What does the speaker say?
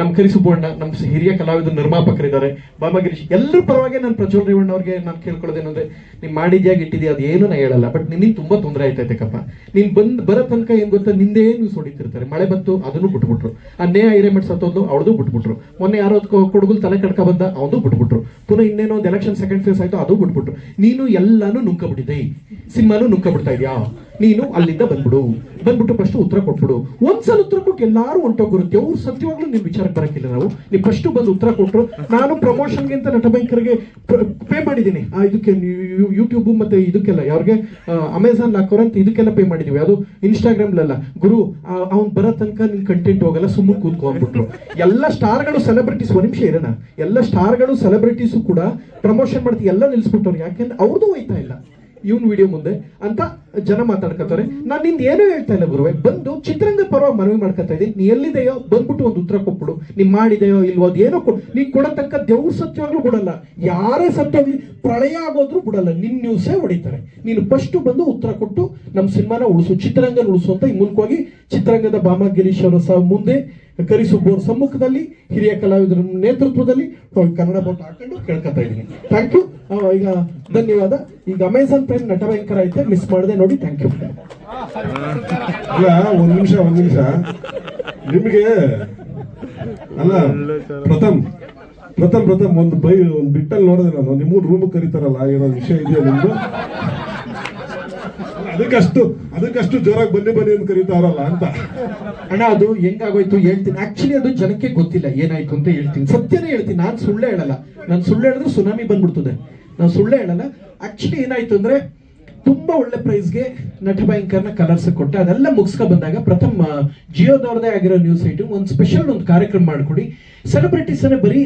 ನಮ್ಮ ಕರಿ ನಮ್ಮ ಹಿರಿಯ ಕಲಾವಿದರು ನಿರ್ಮಾಪಕರಿದ್ದಾರೆ. ಬಾಬಾ ಗಿರೀಶ್, ಎಲ್ಲರ ಪರವಾಗಿ ನಾನು ಪ್ರಜ್ವಲ್ ರೇವಣ್ಣ ಅವ್ರಿಗೆ ನಾನು ಕೇಳ್ಕೊಳ್ಳೋದೇನಂದ್ರೆ ನೀನು ಮಾಡಿದ್ಯಾಗ ಇಟ್ಟಿದ್ಯಾ ಅದು ಏನು ನಾ ಹೇಳಲ್ಲ ಬಟ್ ನಿನಗೆ ತುಂಬ ತೊಂದರೆ ಆಯ್ತೈತೆ ಕಪ್ಪ ನೀನು ಬಂದು, ಬರೋ ತನಕ ಏನು ಗೊತ್ತಾ ನಿಂದೇನು ಹೊಡಿತಿರ್ತಾರೆ ಮಳೆ ಬಂತು, ಅದನ್ನು ಬಿಟ್ಬಿಟ್ರು. ಆ ನೇ ಹಿರೇಮಠ ಸತ್ತೋದ್ಲು, ಅವಳದು ಬಿಟ್ಬಿಟ್ರು. ಮೊನ್ನೆ ಯಾರೋ ಕೊಡಗುಲ್ ತಲೆ ಕಡ್ಕ ಬಂದ, ಅವನು ಬಿಟ್ಬಿಟ್ರು. ಪುನಃ ಇನ್ನೇನೋ ಒಂದು ಎಲೆಕ್ಷನ್ ಸೆಕೆಂಡ್ ಫೇಸ್ ಆಯಿತು, ಅದು ಬಿಟ್ಬಿಟ್ರು. ನೀನು ಎಲ್ಲಾನು ನುಂಕಬಿಟ್ಟಿದ್ದೆ ಸಿನಿಮಾನು ನುಂಕಬಿಡ್ತಾ ಇದೆಯಾ? ನೀನು ಅಲ್ಲಿಂದ ಬಂದ್ಬಿಡು. ಬಂದ್ಬಿಟ್ಟು ಫಸ್ಟ್ ಉತ್ತರ ಕೊಟ್ಬಿಡು. ಒಂದ್ಸಲ ಉತ್ತರ ಕೊಟ್ಟು ಎಲ್ಲಾರು ಹೊಂಟೋಗಿರುತ್ತೆ ಅವ್ರು ಸತ್ಯವಾಗ್ಲೂ ನಿಮ್ ವಿಚಾರಕ್ಕೆ ಬರಕ್ಕಿಲ್ಲ ನಾವು. ನೀವು ಫಸ್ಟ್ ಬಂದು ಉತ್ತರ ಕೊಟ್ರು. ನಾನು ಪ್ರಮೋಷನ್ಗೆ ಅಂತ ನಟಬೈಕರ್ಗೆ ಪೇ ಮಾಡಿದ್ದೀನಿ. ಇದಕ್ಕೆ ಯೂಟ್ಯೂಬ್ ಮತ್ತೆ ಇದಕ್ಕೆಲ್ಲ ಯಾರಿಗೆ ಅಮೆಝಾನ್ ಹಾಕೋರ ಅಂತ ಇದಕ್ಕೆಲ್ಲ ಪೇ ಮಾಡಿದೀವಿ. ಅದು ಇನ್ಸ್ಟಾಗ್ರಾಮ್ಲೆಲ್ಲ ಗುರು ಅವ್ನು ಬರೋ ತನಕ ನಿನ್ ಕಂಟೆಂಟ್ ಹೋಗಲ್ಲ ಸುಮ್ಮನೆ ಕೂತ್ಕೊಂಡ್ಬಿಟ್ರು ಎಲ್ಲ ಸ್ಟಾರ್ಗಳು ಸೆಲೆಬ್ರಿಟೀಸ್ ಒಂದ್ ನಿಮಿಷ ಇರೋಣ. ಎಲ್ಲ ಸ್ಟಾರ್ಗಳು ಸೆಲೆಬ್ರಿಟೀಸು ಕೂಡ ಪ್ರಮೋಷನ್ ಮಾಡ್ತೀವಿ ಎಲ್ಲ ನಿಲ್ಸ್ಬಿಟ್ಟವ್ರು. ಯಾಕೆಂದ್ರೆ ಅವ್ರದ್ದು ಹೋಯ್ತಾ ಇಲ್ಲ. ಇವನ್ ವಿಡಿಯೋ ಮುಂದೆ ಅಂತ ಜನ ಮಾತಾಡ್ಕೋತಾರೆ. ನಾನು ನಿಂದ ಏನೂ ಹೇಳ್ತಾ ಇಲ್ಲ ಗುರುವೆ, ಬಂದು ಚಿತ್ರರಂಗ ಪರವಾಗಿ ಮನವಿ ಮಾಡ್ಕೊತಾ ಇದ್ದೀನಿ. ನೀ ಎಲ್ಲಿದೆಯೋ ಬಂದ್ಬಿಟ್ಟು ಒಂದು ಉತ್ತರ ಕೊಟ್ಬಿಡು. ನೀ ಮಾಡಿದೆಯೋ ಇಲ್ವೋ ಅದೇನೋ ಕೊಡು. ನೀ ಕೊಡತಕ್ಕ ದೇವ್ರ ಸತ್ಯವಾಗ್ಲೂ ಬಿಡಲ್ಲ. ಯಾರೇ ಸತ್ಯವಾಗ್ಲಿ ಪ್ರಳಯ ಆಗೋದ್ರೂ ಬಿಡಲ್ಲ. ನಿನ್ ನ್ಯೂಸೇ ಹೊಡಿತಾರೆ. ನೀನು ಫಸ್ಟ್ ಬಂದು ಉತ್ತರ ಕೊಟ್ಟು ನಮ್ಮ ಸಿನಿಮಾನ ಉಳಿಸು ಚಿತ್ರರಂಗ ಉಳಿಸು ಅಂತ ಈ ಮೂಲಕವಾಗಿ ಚಿತ್ರರಂಗದ ಬಾಮ ಗಿರೀಶ್ ಅವರ ಸಹ ಮುಂದೆ ಕರಿಸುಬ್ಬವ್ರ ಸಮ್ಮುಖದಲ್ಲಿ ಹಿರಿಯ ಕಲಾವಿದರ ನೇತೃತ್ವದಲ್ಲಿ ಕನ್ನಡ ಬೋಟ್ ಹಾಕೊಂಡು ಕೇಳ್ಕೊತಾ ಇದ್ದೀನಿ. ಥ್ಯಾಂಕ್ ಯು ಈಗ ಧನ್ಯವಾದ. ಈಗ ಅಮೆಝಾನ್ ಪ್ರೈಮ್ ನಟ ಭಯಂಕರ ಐತೆ ಮಿಸ್ ಮಾಡದೆ ನೋಡಿ ಥ್ಯಾಂಕ್ ಯು ಅಲ್ಲ, ಒಂದ್ ನಿಮಿಷ ಒಂದ್ ನಿಮಿಷ. ನಿಮಗೆ, ಅಲ್ಲ, ಪ್ರಥಮ್ ಪ್ರಥಮ್ ಪ್ರಥಮ್, ಒಂದು ಬೈ, ಒಂದು ಬಿಟ್ಟಲ್ಲಿ ನೋಡಿದೆ ನಾನು. ನಿಮ್ಮ ರೂಮ್ ಕರೀತಾರಲ್ಲ, ಏನೋ ವಿಷಯ ಇದೆಯಾ ನಿಮ್ದು? ಅದಕ್ಕಷ್ಟು ಅದಕ್ಕಷ್ಟು ಜೋರಾಗಿ ಬನ್ನಿ ಬನ್ನಿ ಅಂತ ಕರೀತಾರಲ್ಲ ಅಂತ. ಅಣ್ಣ, ಅದು ಹೆಂಗಾಗೋಯ್ತು ಹೇಳ್ತೀನಿ. ಆಕ್ಚುಲಿ ಅದು ಜನಕ್ಕೆ ಗೊತ್ತಿಲ್ಲ ಏನಾಯ್ತು ಅಂತ ಹೇಳ್ತೀನಿ. ಸತ್ಯನೇ ಹೇಳ್ತೀನಿ. ನಾನು ಸುಳ್ಳೆ ಹೇಳಲ್ಲ. ನಾನು ಸುಳ್ಳು ಹೇಳಿದ್ರೆ ಸುನಾಮಿ ಬಂದ್ಬಿಡ್ತದೆ. ನಾನು ಸುಳ್ಳೆ ಹೇಳಲ್ಲ. ಆಕ್ಚುಲಿ ಏನಾಯ್ತು ಅಂದ್ರೆ ತುಂಬಾ ಒಳ್ಳೆ ಪ್ರೈಸ್ಗೆ ನಟ ಭಯಂಕರ್ನ ಕಲರ್ಸ್ ಕೊಟ್ಟೆ. ಅದೆಲ್ಲ ಮುಗಿಸ್ಕೊ ಬಂದಾಗ ಪ್ರಥಮ ಜಿಯೋದವ್ರದೇ ಆಗಿರೋ ನ್ಯೂಸ್ ಐಟಮ್ ಒಂದು ಸ್ಪೆಷಲ್ ಒಂದು ಕಾರ್ಯಕ್ರಮ ಮಾಡ್ಕೊಡಿ. ಸೆಲೆಬ್ರಿಟೀಸ್ ಬರೀ